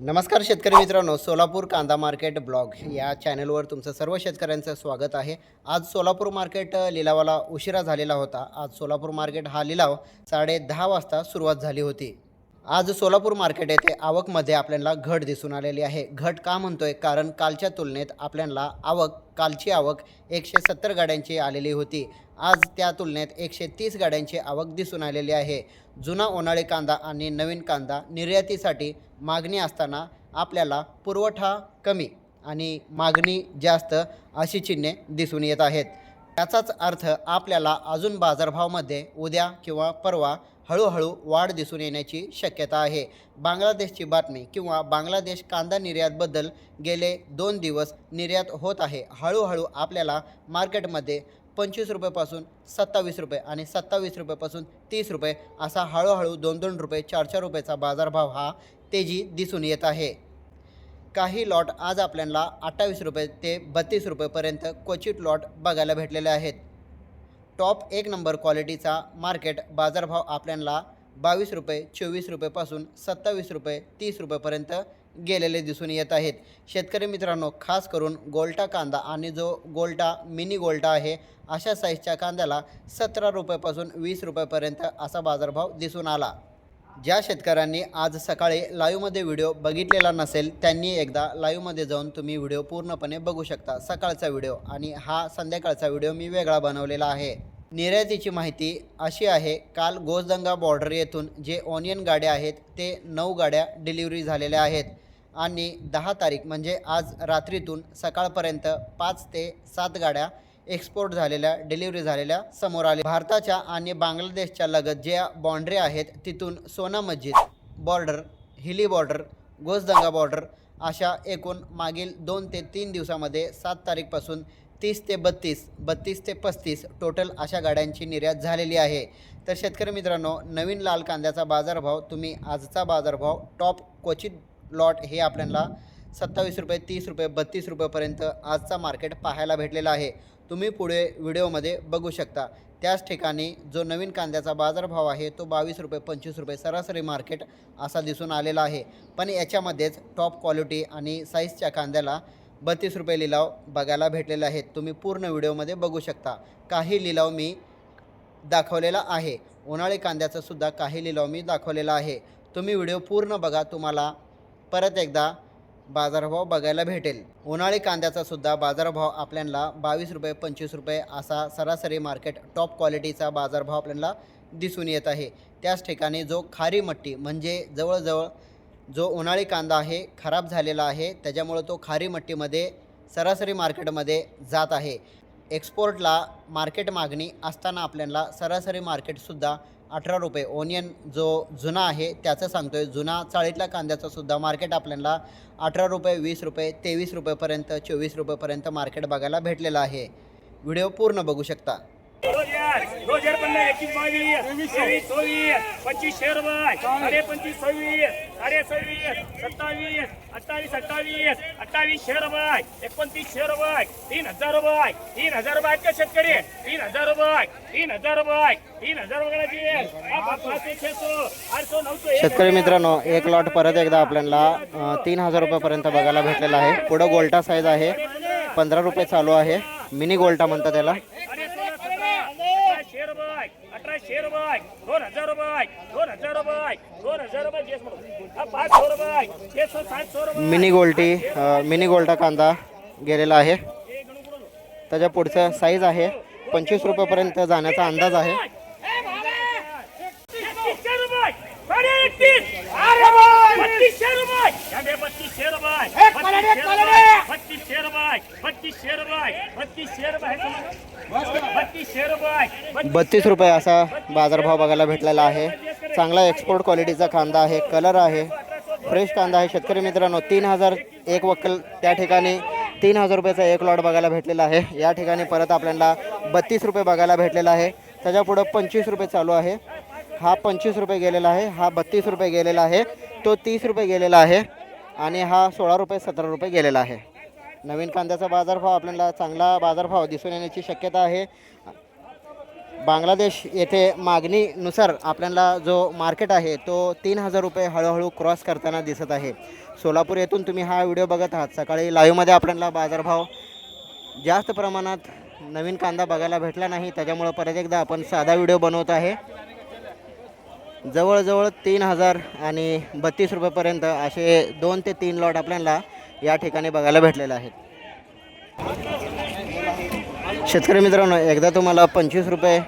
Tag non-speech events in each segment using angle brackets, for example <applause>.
नमस्कार शेतकरी मित्रांनो सोलापूर कांदा मार्केट ब्लॉग या चॅनलवर तुमचं सर्व शेतकऱ्यांचं स्वागत आहे. आज सोलापूर मार्केट लिलावाला उशिरा झालेला होता. आज सोलापूर मार्केट हा लिलाव साडे दहा वाजता सुरुवात झाली होती. आज सोलापूर मार्केट येथे आवकमध्ये आपल्याला घट दिसून आलेली आहे. घट का म्हणतोय? कारण कालच्या तुलनेत आपल्याला आवक कालची आवक एकशे सत्तर गाड्यांची आलेली होती. आज त्या तुलनेत एकशे तीस गाड्यांची आवक दिसून आलेली आहे. जुना उन्हाळी कांदा आणि नवीन कांदा निर्यातीसाठी मागणी असताना आपल्याला पुरवठा कमी आणि मागणी जास्त अशी चिन्हे दिसून येत आहेत. याचाच अर्थ आपल्याला अजून बाजारभावामध्ये उद्या किंवा परवा हळूहळू वाढ दिसून येण्याची शक्यता आहे. बांगलादेशची बातमी किंवा बांगलादेश कांदा निर्यातबद्दल गेले दोन दिवस निर्यात होत आहे. हळूहळू आपल्याला मार्केटमध्ये पंचवीस रुपयेपासून सत्तावीस रुपये आणि सत्तावीस रुपयेपासून तीस रुपये असा हळूहळू दोन दोन रुपये चार चार रुपयाचा बाजारभाव हा तेजी दिसून येत आहे. काही लॉट आज आपल्याला अठ्ठावीस रुपये ते बत्तीस रुपयेपर्यंत क्वचित लॉट बघायला भेटलेले आहेत. टॉप एक नंबर क्वालिटीचा मार्केट बाजारभाव आपल्याला बावीस रुपये चोवीस रुपयेपासून सत्तावीस रुपये तीस रुपयेपर्यंत गेलेले दिसून येत आहेत. शेतकरी मित्रांनो खास करून गोल्टा कांदा आणि जो गोल्टा मिनी गोल्टा आहे अशा साईजच्या कांद्याला सतरा रुपयापासून वीस रुपयेपर्यंत असा बाजारभाव दिसून आला. ज्या शेतकऱ्यांनी आज सकाळी लाईव्हमध्ये व्हिडिओ बघितलेला नसेल त्यांनी एकदा लाईव्हमध्ये जाऊन तुम्ही व्हिडिओ पूर्णपणे बघू शकता. सकाळचा व्हिडिओ आणि हा संध्याकाळचा व्हिडिओ मी वेगळा बनवलेला आहे. निर्यातीची माहिती अशी आहे काल गोसदंगा बॉर्डर येथून जे ऑनियन गाड्या आहेत ते नऊ गाड्या डिलिव्हरी झालेल्या आहेत. आणि दहा तारीख म्हणजे आज रात्रीतून सकाळपर्यंत पाच ते सात गाड्या एक्सपोर्ट झालेल्या डिलिव्हरी झालेल्या समोर आले भारताच्या आणि बांगलादेशच्या लगत ज्या बाँड्री आहेत तिथून Sona Masjid border Hili border Gosadanga border अशा एकूण मागील दोन ते तीन दिवसामध्ये सात तारीखपासून तीस ते बत्तीस बत्तीस ते पस्तीस टोटल अशा गाड्यांची निर्यात झालेली आहे. तर शेतकरी मित्रांनो नवीन लाल कांद्याचा बाजारभाव तुम्ही आजचा बाजारभाव टॉप क्वचित लॉट हे आपल्याला सत्तावीस रुपये तीस रुपये बत्तीस रुपयेपर्यंत आजचा मार्केट पाहायला भेटलेला आहे. तुम्ही पुढे व्हिडिओमध्ये बघू शकता. त्याच ठिकाणी जो नवीन कांद्याचा बाजारभाव आहे तो बावीस रुपये पंचवीस रुपये सरासरी मार्केट असा दिसून आलेला आहे. पण याच्यामध्येच टॉप क्वालिटी आणि साईजच्या कांद्याला बत्तीस रुपये लिलाव बघायला भेटलेले आहेत. तुम्ही पूर्ण व्हिडिओमध्ये बघू शकता. काही लिलाव मी दाखवलेला आहे. उन्हाळी कांद्याचा सुद्धा काही लिलाव मी दाखवलेला आहे. तुम्ही व्हिडिओ पूर्ण बघा. तुम्हाला परत एकदा बाजारभाव बघायला भेटेल. उन्हाळी कांद्याचा सुद्धा बाजारभाव आपल्याला बावीस रुपये पंचवीस रुपये असा सरासरी मार्केट टॉप क्वालिटीचा बाजारभाव आपल्याला दिसून येत आहे. त्याच ठिकाणी जो खारी मट्टी म्हणजे जवळजवळ जो उन्हाळी कांदा आहे खराब झालेला आहे त्याच्यामुळं तो खारी मट्टीमध्ये सरासरी मार्केटमध्ये जात आहे. एक्सपोर्टला मार्केट मागणी असताना आपल्याला सरासरी मार्केटसुद्धा अठरा रुपये. ओनियन जो जुना आहे त्याचं सांगतोय. जुना चाळीतल्या कांद्याचा सुद्धा मार्केट आपल्याला अठरा रुपये वीस रुपये तेवीस रुपयेपर्यंत चोवीस रुपयेपर्यंत मार्केट बघायला भेटलेलं आहे. व्हिडिओ पूर्ण बघू शकता. हजार दोन पन्नास एकवीस बावीस तेवीस चोवीस पंचवीस रुपये साडे पंचवीस सव्वीस साडे सव्वीस सत्तावीस अठ्ठावीस अठ्ठावीस अठ्ठावीसशे रुपये एकोणतीसशे रुपये तीन हजार रुपये तीन हजार रुपये आहेत का शेतकरी? तीन हजार रुपये तीन हजार रुपये तीन हजार एक. शेतकरी मित्रांनो एक लॉट परत एकदा आपल्याला तीन हजार रुपयापर्यंत बघायला भेटलेला आहे. पुढं गोल्टा साईज आहे. पंधरा रुपये चालू आहे. मिनी गोल्टा म्हणतात त्याला अरे सोळा सतरा अठराशे रुपये रुपये दोन हजार रुपये दोन हजार रुपये दोन हजार रुपये हा पाचशे रुपये मिनी गोल्टी मिनी गोल्टा कांदा गेलेला आहे. त्याच्या पुढचं साईज आहे पंचवीस रुपयापर्यंत जाण्याचा अंदाज आहे बत्तीसशे रुपये साडे एकतीस! अरे बाय! बत्तीसशे रुपये याने बत्तीसशे रुपये बत्तीसशे रुपये बत्तीसशे रुपये बत्तीसशे रुपये बत्तीसशे रुपये बत्तीस रुपये असा बाजारभाव बघायला भेटलेला आहे. चांगला एक्सपोर्ट क्वालिटीचा कांदा आहे कलर आहे. फ्रेश कांदा आहे. शेतकरी मित्रांनो तीन हजार एक वक्कल त्या ठिकाणी तीन हजार रुपयाचा एक लॉट बघायला भेटलेला आहे. या ठिकाणी परत आपल्याला बत्तीस रुपये बघायला भेटलेला आहे. त्याच्या पुढं पंचवीस रुपये चालू आहे. हा पंचवीस रुपये गेलेला आहे हा बत्तीस रुपये गेलेला आहे तो तीस रुपये गेलेला आहे आणि हा सोळा रुपये सतरा रुपये गेलेला आहे. नवीन कांद्याचा बाजारभाव आपल्याला चांगला बाजारभाव दिसून येण्याची शक्यता आहे. बांगलादेश येथे मागणीनुसार आपल्याला जो मार्केट आहे तो तीन हजार रुपये हळूहळू क्रॉस करताना दिसत आहे. सोलापूर येथून तुम्ही हा व्हिडिओ बघत आहात. सकाळी लाईव्हमध्ये आपल्याला बाजारभाव जास्त प्रमाणात नवीन कांदा बघायला भेटला नाही. त्याच्यामुळं परत एकदा आपण साधा व्हिडिओ बनवत आहे. जवळजवळ तीन हजार आणि बत्तीस रुपयेपर्यंत असे दोन ते तीन लॉट आपल्याला या ठिकाणी बघायला भेटलेले आहेत. शेतकरी मित्रांनो एकदा तुम्हाला पंचवीस रुपये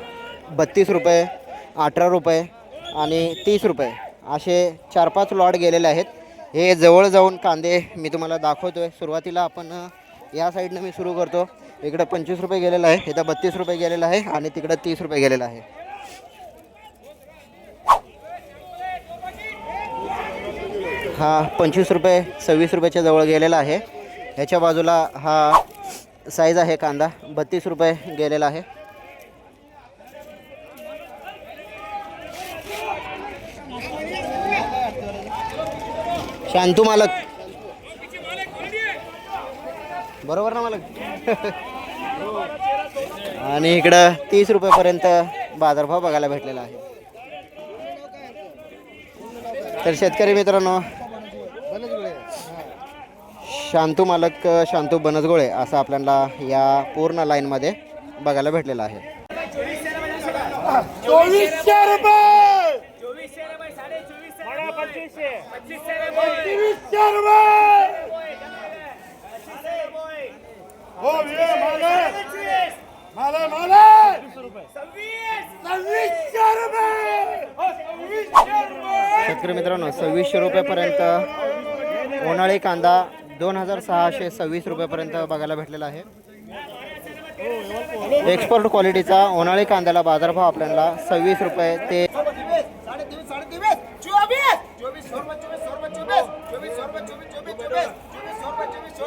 बत्तीस रुपये अठरा रुपये आणि तीस रुपये असे चार पाच लॉट गेलेले आहेत. हे जवळ जाऊन कांदे मी तुम्हाला दाखवतो आहे सुरुवातीला आपण या साईडनं मी सुरू करतो. इकडं पंचवीस रुपये गेलेलं आहे इथं बत्तीस रुपये गेलेलं आहे आणि तिकडं तीस रुपये गेलेलं आहे. हा पंचवीस रुपये सव्वीस रुपयाच्या जवळ गेलेला आहे. ह्याच्या बाजूला हा साईज आहे कांदा बत्तीस रुपये गेलेला आहे. शांतू मालक. बरोबर ना मालक? <laughs> आणि इकडं तीस रुपयेपर्यंत बाजारभाव बघायला भेटलेला आहे. तर शेतकरी मित्रांनो शांतू मालक शांतू बनसगोळे असं आपल्याला या पूर्ण लाईनमध्ये बघायला भेटलेलं आहे. चोवीसशे रुपये! चोवीसशे रुपये! हो हो, शेतकरी मित्रांनो सव्वीसशे रुपयेपर्यंत उन्हाळी कांदा दोन हजार सहाशे सव्वीस रुपयेपर्यंत बघायला भेटलेला आहे एक्सपोर्ट क्वालिटीचा उन्हाळी कांद्याला बाजारभाव आपल्याला सव्वीस रुपये ते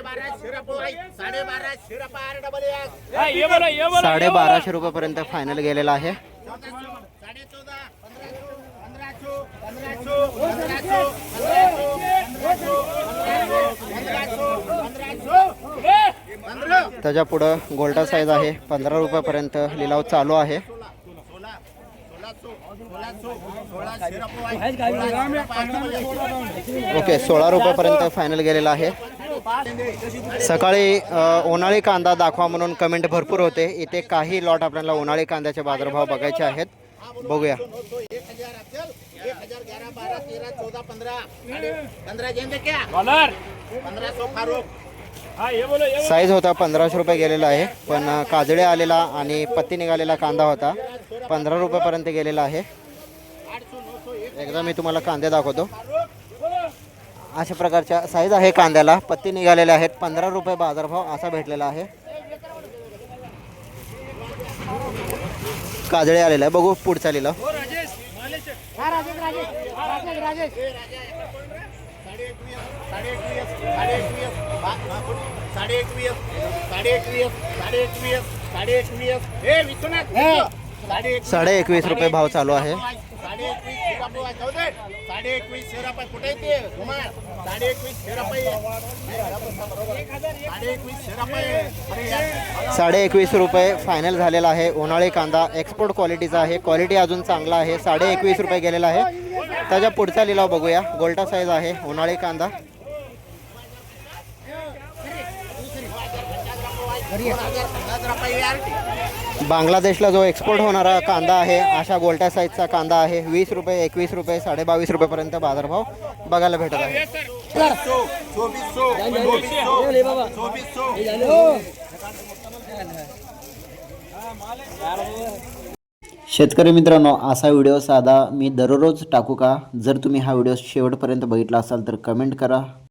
बोला साडेबाराशे रुपयेपर्यंत फायनल गेलेला आहे. त्याच्या पुढं गोल्डा साईज आहे. पंधरा रुपयापर्यंत लिलाव चालू आहे. ओके सोळा रुपयापर्यंत फायनल गेलेला आहे. सकाळी उन्हाळी कांदा दाखवा म्हणून कमेंट भरपूर होते. इथे काही लॉट आपल्याला उन्हाळी कांद्याचे बाजारभाव बघायचे आहेत. बघूया. साईज होता पंधराशे रुपये गेलेला आहे. पण काजळे आलेला आणि पत्ती निघालेला कांदा होता. पंधरा रुपयापर्यंत गेलेला आहे. एकदा मी तुम्हाला कांदे दाखवतो. अशा प्रकारच्या साईज आहे कांद्याला. पत्ती निघालेल्या आहेत. पंधरा रुपये बाजारभाव असा भेटलेला आहे. काजळे आलेला आहे. बघू पुढचा एकवीस साडे एकवीस रुपये भाव चालू आहे. साडे एकवीस कुठे साडे एकवीस साडे एकवीस साडे एकवीस रुपये फायनल झालेला आहे. उन्हाळी कांदा एक्सपोर्ट क्वालिटीचा आहे. क्वालिटी अजून चांगला आहे. साडे एकवीस रुपये गेलेला आहे. त्याच्या पुढचा लिलाव बघूया. गोल्टा साईज आहे. उन्हाळी कांदा. बांगलादेशला जो एक्सपोर्ट होणारा कांदा आहे अशा गोलट्या साईजचा कांदा आहे. वीस रुपये एकवीस रुपये साडे बावीस रुपयेपर्यंत बाजारभाव बघायला भेटत आहे. शेतकरी मित्रांनो असा व्हिडिओ साधा मी दररोज टाकू का? जर तुम्ही हा व्हिडिओ शेवटपर्यंत बघितला असाल तर कमेंट करा.